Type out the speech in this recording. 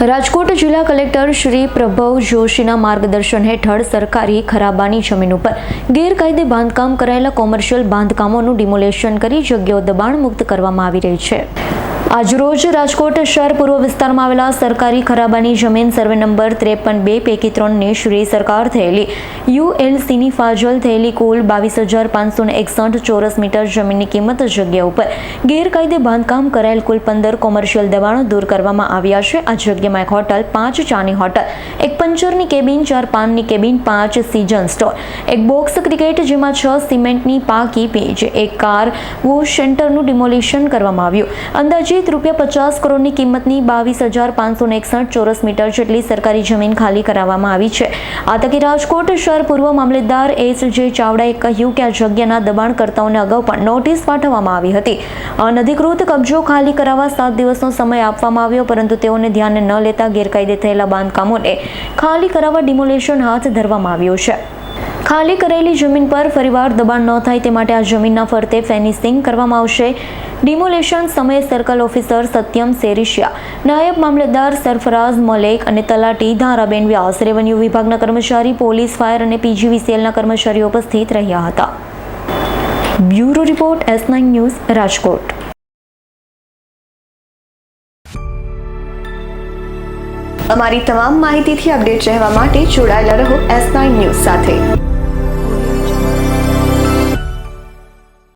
રાજકોટ જિલ્લા કલેક્ટર શ્રી પ્રભવ જોશીના માર્ગદર્શન હેઠળ સરકારી ખરાબાની જમીન ઉપર ગેરકાયદે બાંધકામ કરાયેલા કોમર્શિયલ બાંધકામોનું ડિમોલેશન કરી જગ્યાઓ દબાણ મુક્ત કરવામાં આવી રહી છે. આજરોજ રાજકોટ શહેર પૂર્વ વિસ્તારમાં આવેલા સરકારી ખરાબાની જમીન સર્વે નંબર ત્રેપન બે પૈકી ત્રણને શ્રી સરકાર થયેલી. યુએલસીની ફાજલ થયેલી કુલ બાવીસ હજાર પાંચસો એકસઠ ચોરસ મીટર જમીનની કિંમત જગ્યા ઉપર. ગેરકાયદે બાંધકામ કરાયેલ કુલ પંદર કોમર્શિયલ દબાણો દૂર કરવામાં આવ્યા છે. આ જગ્યામાં એક હોટલ, પાંચ ચાની હોટલ, એક પંચરની કેબિન, ચાર પાનની કેબિન, પાંચ સીઝન સ્ટોર, એક બોક્સ ક્રિકેટ જેમાં છ સિમેન્ટની પાકી પેજ એક કાર વોશ સેન્ટરનું ડિમોલિશન કરવામાં આવ્યું. અંદાજિત રૂપિયા પચાસ કરોડની કિંમતની બાવીસ હજાર પાંચસો એકસઠ ચોરસ મીટર જેટલી સરકારી જમીન ખાલી કરાવવામાં આવી છે. આ તકે રાજકોટ શહેર પૂર્વ મામલેદાર એસ જે ચાવડાએ કહ્યું કે આ જગ્યાના દબાણકર્તાઓને અગાઉ પણ નોટિસ પાઠવવામાં આવી હતી. અનધિકૃત કબજો ખાલી કરાવવા સાત દિવસનો સમય આપવામાં આવ્યો, પરંતુ તેઓને ધ્યાને ન લેતા ગેરકાયદે થયેલા બાંધકામોને ખાલી કરાવવા ડિમોલેશન હાથ ધરવામાં આવ્યું છે. ખાલી કરેલી જમીન પર ફરીવાર દબાણ ન થાય તે માટે આ જમીનના ફરતે ફેનિસિંગ કરવામાં આવશે. ડિમોલેશન સમયે સર્કલ ઓફિસર સત્યમ સેરિશિયા, નાયબ મામલતદાર સરફરાઝ મલેક અને તલાટી ધારાબેન વ્યાસ રેવન્યુ વિભાગના કર્મચારી, પોલીસ, ફાયર અને પીજીવીસીએલના કર્મચારીઓ ઉપસ્થિત રહ્યા હતા. Bureau report S nine news, Rajkot. અમારી તમામ માહિતીથી અપડેટ રહેવા માટે જોડાયેલા રહો એસ નાઇન ન્યૂઝ સાથે.